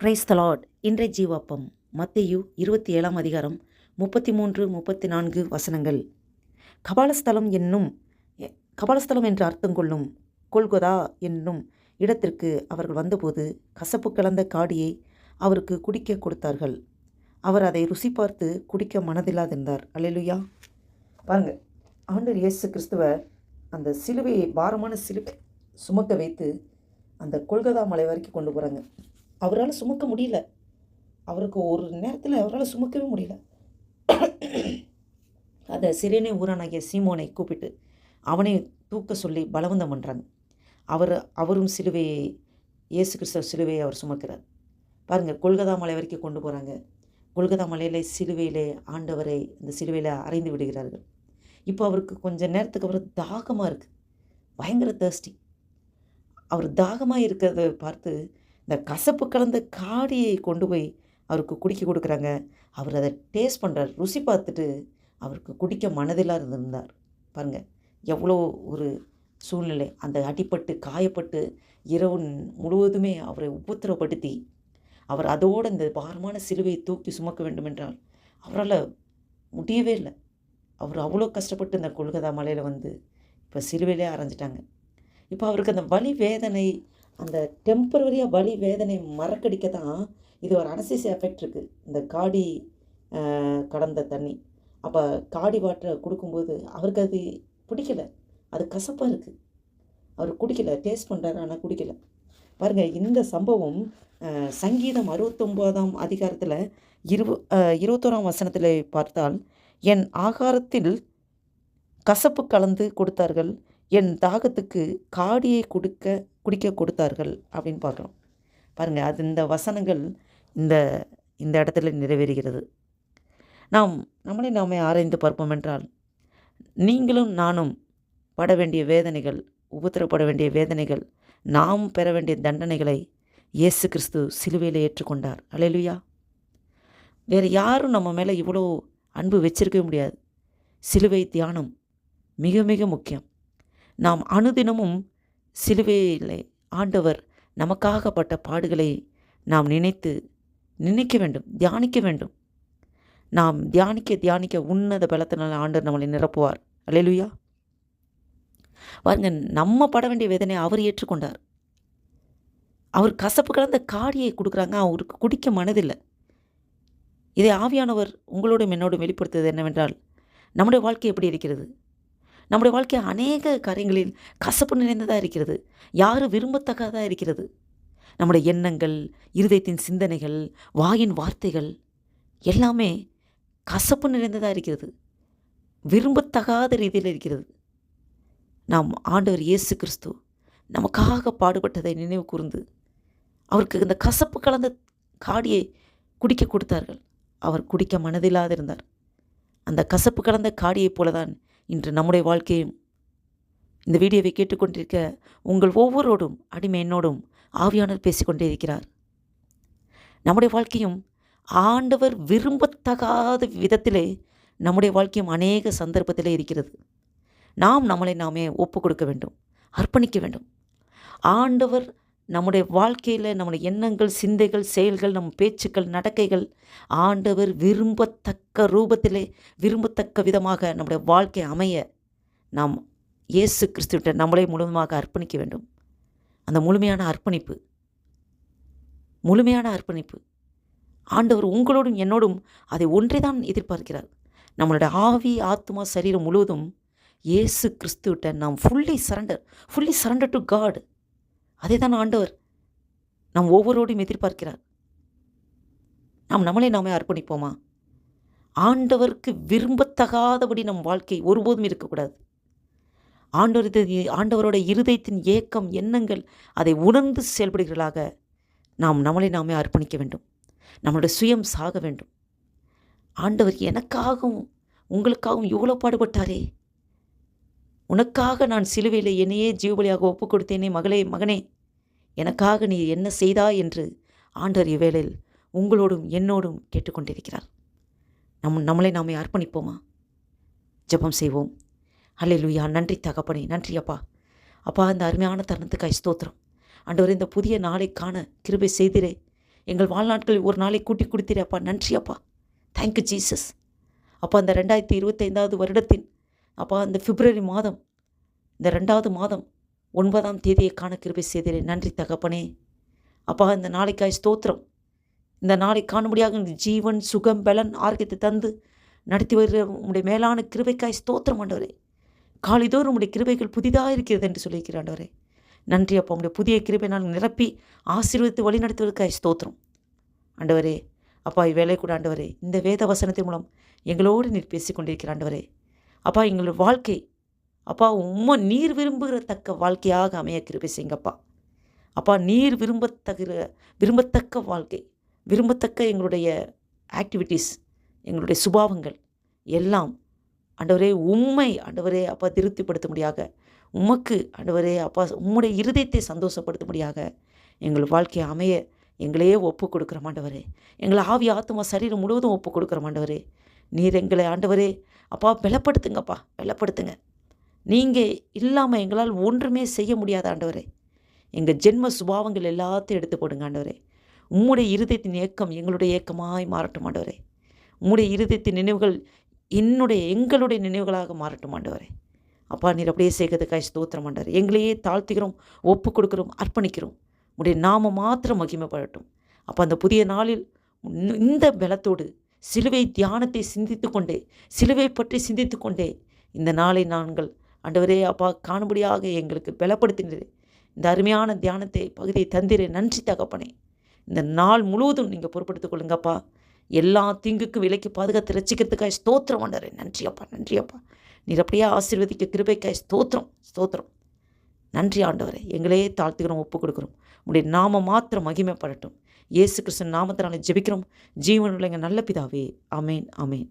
Price தலாட் இன்றைய ஜீவாப்பம் மத்தேயு இருபத்தி ஏழாம் அதிகாரம் முப்பத்தி மூன்று முப்பத்தி நான்கு வசனங்கள். கபாலஸ்தலம் என்னும் கபாலஸ்தலம் என்று அர்த்தம் கொள்ளும் கொல்கொதா என்னும் இடத்திற்கு அவர்கள் வந்தபோது கசப்பு கலந்த காடியை அவருக்கு குடிக்க கொடுத்தார்கள். அவர் அதை ருசி பார்த்து குடிக்க மனதில்லாதிருந்தார். அல்லேலூயா. பாருங்க ஆண்டர் இயேசு கிறிஸ்துவர் அந்த சிலுவையை பாரமான சிலுவை சுமக்க வைத்து அந்த கொல்கதா மலை வரைக்கும் கொண்டு போகிறாங்க அவரால் சுமக்க முடியல. அவருக்கு ஒரு நேரத்தில் அவரால் சுமக்கவே முடியல. அந்த சிறேனே ஊரானாகிய சீமோனை கூப்பிட்டு அவனை தூக்க சொல்லி பலவந்தம் பண்ணுறாங்க அவர் அவரும் சிலுவையை இயேசு கிறிஸ்தவ சிலுவையை அவர் சுமக்கிறார். பாருங்கள் கொல்கதா மலை வரைக்கும் கொண்டு போகிறாங்க கொல்கதா மலையிலே சிலுவையிலே ஆண்டவரை இந்த சிலுவையில் அறைந்து விடுகிறார்கள். இப்போ அவருக்கு கொஞ்சம் நேரத்துக்கு அப்புறம் தாகமாக இருக்குது பயங்கர தேர்ஸ்டி அவர் தாகமாக இருக்கிறத பார்த்து இந்த கசப்பு கலந்த காடியை கொண்டு போய் அவருக்கு குடிக்க கொடுக்குறாங்க. அவர் அதை டேஸ்ட் பண்ணுறார் ருசி பார்த்துட்டு அவருக்கு குடிக்க மனதிலாக இருந்திருந்தார் பாருங்க எவ்வளோ ஒரு சூழ்நிலை. அந்த அடிப்பட்டு காயப்பட்டு இரவு முழுவதுமே அவரை உபத்திரப்படுத்தி அவர் அதோடு இந்த பாரமான சிலுவையை தூக்கி சுமக்க வேண்டும் என்றால் அவரால் முடியவே இல்லை. அவர் அவ்வளோ கஷ்டப்பட்டு இந்த கொல்கதா மலையில் வந்து இப்போ சிலுவையிலே அரைஞ்சிட்டாங்க. இப்போ அவருக்கு அந்த வலி வேதனை அந்த டெம்பரவரியாக வலி வேதனை மறக்கடிக்க தான் இது ஒரு அனசிஸ் எஃபெக்ட் இருக்குது இந்த காடி கடந்த தண்ணி. அப்போ காடி வாட்டரை கொடுக்கும்போது அவருக்கு அது பிடிக்கல. அது கசப்பாக இருக்குது அவர் குடிக்கல டேஸ்ட் பண்ணுறாரு ஆனால் குடிக்கல. பாருங்கள் இந்த சம்பவம் சங்கீதம் அறுபத்தொம்போதாம் அதிகாரத்தில் இரு இருபத்தோராம் வசனத்தில் பார்த்தால் என் ஆகாரத்தில் கசப்பு கலந்து கொடுத்தார்கள் என் தாகத்துக்கு காடியை கொடுக்க குடிக்க கொடுத்தார்கள் அப்படின்னு பார்க்குறோம். பாருங்கள் அது இந்த வசனங்கள் இந்த இந்த இடத்துல நிறைவேறுகிறது. நாம் நம்மளை நாமே ஆராய்ந்து பார்ப்போம் என்றால் நீங்களும் நானும் பட வேண்டிய வேதனைகள் உபத்திரப்பட வேண்டிய வேதனைகள் நாம் பெற வேண்டிய தண்டனைகளை இயேசு கிறிஸ்து சிலுவையில் ஏற்றுக்கொண்டார். அல்லேலூயா. வேறு யாரும் நம்ம மேலே இவ்வளோ அன்பு வச்சிருக்கவே முடியாது. சிலுவை தியானம் மிக மிக முக்கியம். நாம் அனுதினமும் சிலுவையிலே ஆண்டவர் நமக்காகப்பட்ட பாடுகளை நாம் நினைத்து நினைக்க வேண்டும் தியானிக்க வேண்டும். நாம் தியானிக்க தியானிக்க உன்னத பலத்தினால் ஆண்டவர் நம்மளை நிரப்புவார். அலையலுயா பாருங்க நம்ம பட வேண்டிய வேதனை அவர் ஏற்றுக்கொண்டார். அவர் கசப்பு கலந்த காடியை கொடுக்குறாங்க அவருக்கு குடிக்க மனதில்லை. இதை ஆவியானவர் உங்களோடும் என்னோடும் வெளிப்படுத்துவது என்னவென்றால் நம்முடைய வாழ்க்கை எப்படி இருக்கிறது? நம்முடைய வாழ்க்கை அநேக காரியங்களில் கசப்பு நிறைந்ததாக இருக்கிறது. யாரும் விரும்பத்தக்கதாக இருக்கிறது. நம்முடைய எண்ணங்கள் இருதயத்தின் சிந்தனைகள் வாயின் வார்த்தைகள் எல்லாமே கசப்பு நிறைந்ததாக இருக்கிறது. விரும்பத்தகாத ரீதியில் இருக்கிறது. நாம் ஆண்டவர் இயேசு கிறிஸ்து நமக்காக பாடுபட்டதை நினைவு கூர்ந்து அவருக்கு இந்த கசப்பு கலந்த காடியை குடிக்க கொடுத்தார்கள். அவர் குடிக்க மனதில்லாதிருந்தார். அந்த கசப்பு கலந்த காடியைப் போலதான் இன்று நம்முடைய வாழ்க்கையும் இந்த வீடியோவை கேட்டுக்கொண்டிருக்க உங்கள் ஒவ்வொருவரோடும் அடிமை என்னோடும் ஆவியானவர் பேசிக்கொண்டே இருக்கிறார். நம்முடைய வாழ்க்கையும் ஆண்டவர் விரும்பத்தகாத விதத்திலே நம்முடைய வாழ்க்கையும் அநேக சந்தர்ப்பத்திலே இருக்கிறது. நாம் நம்மளை நாமே ஒப்பு கொடுக்க வேண்டும் அர்ப்பணிக்க வேண்டும். ஆண்டவர் நம்முடைய வாழ்க்கையில் நம்முடைய எண்ணங்கள் சிந்தைகள் செயல்கள் நம் பேச்சுக்கள் நடக்கைகள் ஆண்டவர் விரும்பத்தக்க ரூபத்திலே விரும்பத்தக்க விதமாக நம்முடைய வாழ்க்கை அமைய நாம் இயேசு கிறிஸ்துவிட்ட நம்மளை முழுமையாக அர்ப்பணிக்க வேண்டும். அந்த முழுமையான அர்ப்பணிப்பு முழுமையான அர்ப்பணிப்பு. ஆண்டவர் உங்களோடும் என்னோடும் அதை ஒன்றை தான் எதிர்பார்க்கிறார். நம்மளுடைய ஆவி ஆத்மா சரீரம் முழுவதும் இயேசு கிறிஸ்துவிட்ட நாம் fully surrender fully surrender to God அதே தான் ஆண்டவர் நாம் ஒவ்வொருவரோடும் எதிர்பார்க்கிறார். நாம் நம்மளே நாமே அர்ப்பணிப்போமா? ஆண்டவருக்கு விரும்பத்தகாதபடி நம் வாழ்க்கை ஒருபோதும் இருக்கக்கூடாது. ஆண்டவர் ஆண்டவரோட இருதயத்தின் ஏக்கம் எண்ணங்கள் அதை உணர்ந்து செயல்படுகிறதாக நாம் நம்மளை நாமே அர்ப்பணிக்க வேண்டும். நம்மளுடைய சுயம் சாக வேண்டும். ஆண்டவர் எனக்காகவும் உங்களுக்காகவும் இவ்வளோ பாடுபட்டாரே. உனக்காக நான் சிலுவையில் என்னையே ஜீவபலியாக ஒப்புக் கொடுத்தேனே மகளே மகனே. எனக்காக நீ என்ன செய்தா என்று ஆண்டவர் இவ்வேளையில் உங்களோடும் என்னோடும் கேட்டுக்கொண்டிருக்கிறார். நம் நம்மளை நாமே அர்ப்பணிப்போமா? ஜெபம் செய்வோம். அல்லேலூயா நன்றி தகப்பனே நன்றி அப்பா. அப்பா இந்த அருமையான தருணத்துக்காய் ஸ்தோத்திரம். ஆண்டவர் இந்த புதிய நாளை காண கிருபை செய்திரே. எங்கள் வாழ்நாட்களில் ஒரு நாளை கூட்டி கொடுத்திரே அப்பா. நன்றி அப்பா. தேங்க்யூ ஜீசஸ் அப்பா அந்த ரெண்டாயிரத்தி இருபத்தைந்தாவது வருடத்தின் அப்பா அந்த பிப்ரவரி மாதம் இந்த ரெண்டாவது மாதம் ஒன்பதாம் தேதியை காண கிருபை செய்தீரே. நன்றி தகப்பனே. அப்பா இந்த நாளைக்காய் ஸ்தோத்திரம். இந்த நாளை காணும்படியாக ஜீவன் சுகம் பலன் ஆரோக்கியத்தை தந்து நடத்தி வருகிற உங்களுடைய மேலான கிருபைக்காய் ஸ்தோத்திரம் ஆண்டவரே. காலிதோறும் உங்களுடைய கிருபைகள் புதிதாக இருக்கிறது என்று சொல்லியிருக்கிற ஆண்டவரே. நன்றி அப்பா. உங்களுடைய புதிய கிருபை நான் நிரப்பி ஆசீர்வதித்து வழி நடத்துவதற்காய் ஸ்தோத்திரம். ஆண்டவரே அப்பா இவ்வேளை கூட ஆண்டவரே இந்த வேத வசனத்தின் மூலம் எங்களோடு நீர் பேசிக் கொண்டிருக்கிற ஆண்டவரே. அப்பா எங்களோட வாழ்க்கை அப்பா உம்மை நீர் விரும்புகிற தக்க வாழ்க்கையாக அமைய கிருபை செய்யுங்கப்பா. அப்பா நீர் விரும்பத்தகிற விரும்பத்தக்க வாழ்க்கை விரும்பத்தக்க எங்களுடைய ஆக்டிவிட்டீஸ் எங்களுடைய சுபாவங்கள் எல்லாம் ஆண்டவரே உண்மை ஆண்டவரே அப்பா திருப்திப்படுத்த முடியாத உமக்கு ஆண்டவரே அப்பா உம்முடைய இருதயத்தை சந்தோஷப்படுத்த முடியாத எங்கள் வாழ்க்கையை அமைய எங்களையே ஒப்பு கொடுக்குற மாண்டவரே எங்களை ஆவி ஆத்மா சரீரம் முழுவதும் ஒப்பு கொடுக்குற மாண்டவரே நீர் எங்களை ஆண்டவரே அப்பா வெலப்படுத்துங்கப்பா வெலப்படுத்துங்க நீங்கள் இல்லாமல் எங்களால் ஒன்றுமே செய்ய முடியாத ஆண்டவரே. எங்கள் ஜென்ம சுபாவங்கள் எல்லாத்தையும் எடுத்து போடுங்க ஆண்டவரே. உம்முடைய இருதயத்தின் ஏக்கம் எங்களுடைய ஏக்கமாய் மாறட்டும் ஆண்டவரே. உம்முடைய இருதயத்தின் நினைவுகள் என்னுடைய எங்களுடைய நினைவுகளாக மாறட்டும் ஆண்டவரே. அப்பா நீர் அப்படியே சேர்க்கறதுக்காய் ஸ்தோத்திரம் ஆண்டவர். எங்களையே தாழ்த்துகிறோம் ஒப்பு கொடுக்குறோம் அர்ப்பணிக்கிறோம். உடைய நாம மாத்திரம் மகிமைப்படட்டும். அப்போ அந்த புதிய நாளில் இந்த- பலத்தோடு சிலுவை தியானத்தை சிந்தித்து கொண்டே சிலுவை பற்றி சிந்தித்து கொண்டே இந்த நாளை நாங்கள் ஆண்டவரே அப்பா காணும்படியாக எங்களுக்கு பலப்படுத்தினது இந்த அருமையான தியானத்தை பகுதியை தந்திரே. நன்றி தகப்பனே. இந்த நாள் முழுவதும் நீங்கள் பொறுப்படுத்திக் கொள்ளுங்கப்பா. எல்லா தீங்குக்கும் விலைக்கு பாதுகாத்து ரசிக்கிறதுக்காய் ஸ்தோத்திரம் ஆண்டவரே. நன்றி அப்பா நன்றி அப்பா. நீர் அப்படியே ஆசீர்வதிக்க கிருபைக்காய் ஸ்தோத்திரம் ஸ்தோத்திரம். நன்றி ஆண்டவரே. எங்களே தாழ்த்துக்கிறோம் ஒப்பு கொடுக்குறோம் உடைய நாம மாத்திரம் மகிமைப்படட்டும். இயேசு கிருஷ்ணன் நாமத்தினால ஜெபிக்கிறோம். ஜீவனுள்ள எங்கள் நல்ல பிதாவே. அமேன் அமேன்